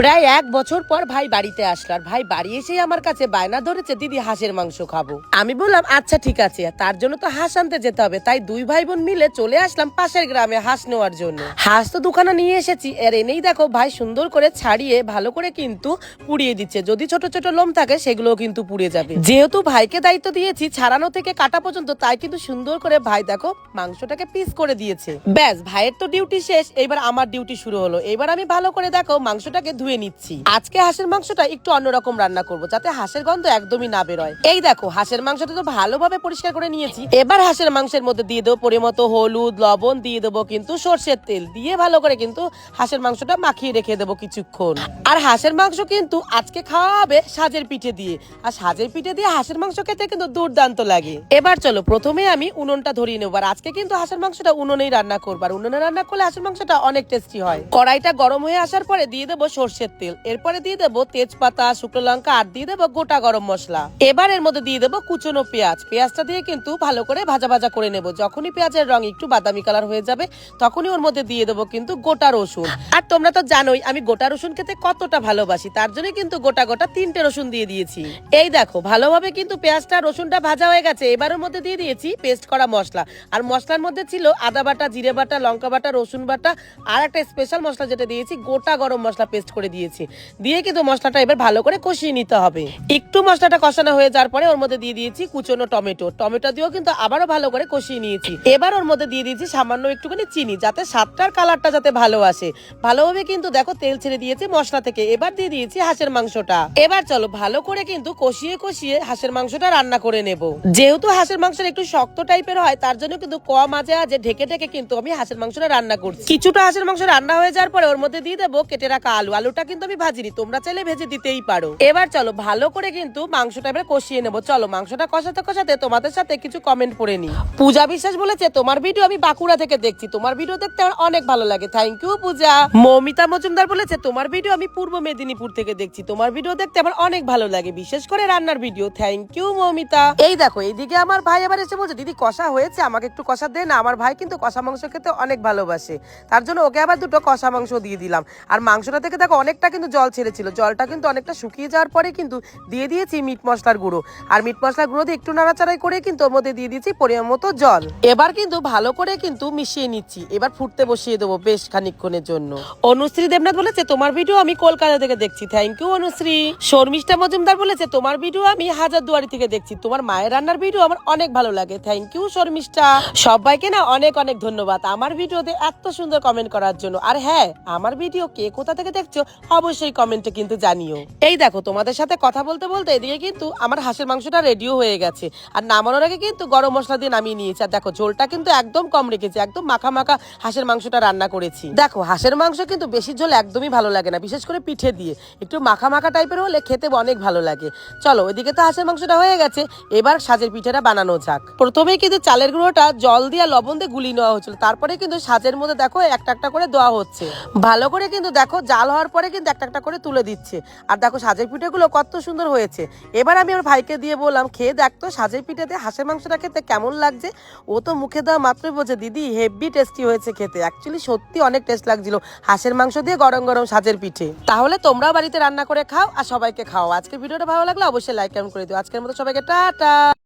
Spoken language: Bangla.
প্রায় এক বছর পর ভাই বাড়িতে আসলো। আর ভাই বাড়ি এসেই আমার কাছে বায়না ধরেছে, দিদি, হাঁসের মাংস খাব। আমি বললাম আচ্ছা ঠিক আছে। তার জন্য তো হাঁস আনতে যেতে হবে। তাই দুই ভাই বোন মিলে চলে আসলাম পাশের গ্রামে হাঁস নেওয়ার জন্য। হাঁস তো দোকানে নিয়ে এসেছি। এর এনেই দেখো, ভাই সুন্দর করে ছাড়িয়ে ভালো করে কিন্তু পুড়িয়ে দিচ্ছে। যদি ছোট ছোট লোম থাকে, সেগুলোও কিন্তু পুড়ে যাবে। যেহেতু ভাইকে দায়িত্ব দিয়েছি, ছাড়ানো থেকে কাটা পর্যন্ত, তাই কিন্তু সুন্দর করে ভাই দেখো মাংসটাকে পিস করে দিয়েছে। ব্যাস, ভাইয়ের তো ডিউটি শেষ। এবার আমার ডিউটি শুরু হলো। এবার আমি ভালো করে দেখো মাংসটাকে ধুয়ে নিচ্ছি। আজকে হাঁসের মাংসটা একটু অন্যরকম রান্না করব, যাতে হাঁসের গন্ধ একদমই না বেরোয়। এই দেখো, হাঁসের মাংসটা তো ভালোভাবে পরিষ্কার করে নিয়েছি। এবার হাঁসের মাংসের মধ্যে দিয়ে দেবো পরিমতো হলুদ, লবণ, দিয়ে দেবো কিন্তু সর্ষের তেল। দিয়ে ভালো করে কিন্তু হাঁসের মাংসটা মাখিয়ে রেখে দেবো কিছুক্ষণ। আর হাঁসের মাংস কিন্তু আজকে খাওয়া হবে সাজের পিঠে দিয়ে। আর সাজের পিঠে দিয়ে হাঁসের মাংস খেতে কিন্তু দুর্দান্ত লাগে। এবার চলো, প্রথমে আমি উনুনটা ধরিয়ে নেব। আর আজকে কিন্তু হাঁসের মাংসটা উনুনেই রান্না করব। আর উনুনে রান্না করলে হাঁসের মাংসটা অনেক টেস্টি হয়। কড়াইটা গরম হয়ে আসার পরে দিয়ে দেবো সর্ষের তেল। এরপরে দিয়ে দেবো তেজপাতা, শুকনো লঙ্কা, আর দিয়ে দেবো গোটা গরম মশলা। এবার এর মধ্যে দিয়ে দেবো কুচনো পেঁয়াজ। পেঁয়াজটা দিয়ে কিন্তু ভালো করে ভাজা ভাজা করে নেব। যখনই পেঁয়াজের রং একটু বাদামি কালার হয়ে যাবে, তখনই ওর মধ্যে দিয়ে দেবো কিন্তু গোটা রসুন। আর তোমরা তো জানোই, আমি গোটা রসুন খেতে কতটা ভালোবাসি। তার জন্য কিন্তু গোটা গোটা তিনটে রসুন দিয়ে দিয়েছি। এই দেখো, ভালোভাবে কিন্তু পেঁয়াজটা, রসুনটা ভাজা হয়ে গেছে। এবার ওর মধ্যে দিয়ে দিয়েছি পেস্ট করা মশলা। আর মশলার মধ্যে ছিল আদা বাটা, জিরে বাটা, লঙ্কা বাটা, রসুন বাটা, আর একটা স্পেশাল মশলা যেটা দিয়েছি, গোটা গরম মশলা পেস্ট করে দিয়েছি। দিয়ে কিন্তু মশলাটা এবার ভালো করে কষিয়ে নিতে হবে। একটু মশলাটা কষানো হয়ে যাওয়ার পরে ওর মধ্যে দিয়ে দিয়েছি কুচনো টমেটো। টমেটো দিয়েও কিন্তু আবারও ভালো করে কষিয়ে নিয়েছি। এবার ওর মধ্যে দিয়ে দিয়েছি সামান্য একটুখানি চিনি, যাতে স্বাদটার কালারটা যাতে ভালো আসে। ভালোভাবে কিন্তু দেখো তেল ছেড়ে দিয়েছি মশলা থেকে। এবার দিয়ে দিয়েছি হাঁসের মাংসটা। এবার চলো ভালো করে কিন্তু কষিয়ে কষিয়ে হাঁসের মাংসটা রান্না করে নেব। যেহেতু হাঁসের মাংসটা একটু শক্ত টাইপের হয়, তার জন্য কিন্তু কম আজে আজে ঢেকে ঢেকে কিন্তু আমি হাঁসের মাংসটা রান্না করছি। কিছুটা হাঁসের মাংস রান্না হয়ে যাওয়ার পরে ওর মধ্যে দিয়ে দেবো কেটে রাখা আলু। আলু আলুটা কিন্তু আমি ভাজিনি, তোমরা চাইলে ভেজে দিতেই পারো। এবার চলো, ভালো করে কিন্তু মাংসটা এবার কষিয়ে নেব। চলো, মাংসটা কষাতে কষাতে তোমাদের সাথে কিছু কমেন্ট পড়ে নি পূজা বিশ্বাস বলেছে, তোমার ভিডিও আমি বাঁকুড়া থেকে দেখছি। তোমার ভিডিও দেখতে আমার অনেক ভালো লাগে। Thank you Puja. Moumita Majumdar বলেছে, তোমার ভিডিও আমি পূর্ব মেদিনীপুর থেকে দেখছি। তোমার ভিডিও দেখতে আমার অনেক ভালো লাগে, বিশেষ করে রান্নার ভিডিও থ্যাংক ইউ মৌমিতা। এই দেখো এইদিকে আমার ভাই আবার এসে বলছে, দিদি, কষা হয়েছে, আমাকে একটু কষা দে না। আমার ভাই কিন্তু কষা মাংস খেতে অনেক ভালোবাসে। তার জন্য ওকে আবার দুটো কষা মাংস দিয়ে দিলাম। আর মাংসটা থেকে দেখো অনেকটা কিন্তু জল ছেড়েছিল। জলটা কিন্তু অনেকটা শুকিয়ে যাওয়ার পরে কিন্তু দিয়ে দিয়েছি মিট মশলার গুঁড়ো। আর মিট মশলার গুঁড়ো দিয়ে একটু নাড়াচাড়াই করে কিন্তু ওর মধ্যে দিয়ে দিয়েছি পরিমাণ মতো জল। এবার কিন্তু ভালো করে কিন্তু মিশিয়ে নিচ্ছি। এবার ফুটতে বসিয়ে দেবো বেশ খানিকক্ষণের জন্য। অনুশ্রী দেবনাথ বলেছে, তোমার ভিডিও আমি কলকাতা থেকে দেখছি। Thank you Anushree. Sharmistha Majumdar বলেছে, তোমার ভিডিও আমি হাজারদুয়ারি থেকে দেখছি। তোমার মায়ের রান্নার ভিডিও আমার অনেক ভালো লাগে। Thank you Sharmishtha. সবাইকে না অনেক অনেক ধন্যবাদ আমার ভিডিওতে এত সুন্দর কমেন্ট করার জন্য। আর হ্যাঁ আমার ভিডিও কে কোথা থেকে দেখছ? অবশ্যই কমেন্টে কিন্তু জানিও। এই দেখো, তোমাদের সাথে কথা বলতে বলতে এদিকে কিন্তু আমার হাঁসের মাংসটা রেডিও হয়ে গেছে। আর নামানোর আগে কিন্তু গরম মশলা দিয়ে নামিয়ে নিয়েছি। আর দেখো, ঝোলটা কিন্তু একদম কম রেখেছি, একদম মাখা মাখা হাঁসের মাংসটা রান্না করেছি। দেখো, হাঁসের মাংস কিন্তু বেশি ঝোল একদমই ভালো লাগে না, বিশেষ করে পিঠে দিয়ে। একটু মাখা মাখা টাইপের হলে খেতে অনেক ভালো লাগে। চলো ওইদিকে তো হাঁসের মাংসটা হয়ে গেছে, এবার সাজের পিঠেটা বানানো যাক। প্রথমেই কিন্তু চালের গুঁড়োটা জল দিয়ে লবণ দিয়ে গুলি নেওয়া হচ্ছিল। তারপরে কিন্তু সাজের মধ্যে দেখো একটা একটা করে দেওয়া হচ্ছে। ভালো করে কিন্তু দেখো, জাল হওয়ার পরে কিন্তু একটা একটা করে তুলে দিচ্ছে। আর দেখো সাজের পিঠেগুলো কত সুন্দর হয়েছে। এবার আমি আমার ভাইকে দিয়ে বললাম, খেয়ে দেখতো সাজের পিঠেতে হাঁসের মাংসটা খেতে কেমন লাগছে? ও তো মুখে দেওয়া মাত্রই বলছে, দিদি, হেভি টেস্টি হয়েছে খেতে। অ্যাকচুয়ালি সত্যি অনেক টেস্ট লাগছিল হাঁসের মাংস দিয়ে গরম গরম সাজের পিঠে। তাহলে তোমরাও বাড়িতে রান্না করে খাও আর সবাইকে খাও আজকে ভিডিওটা ভালো লাগলে অবশ্যই লাইক কমেন্ট করে দিও। আজকের মতো সবাইকে টাটা!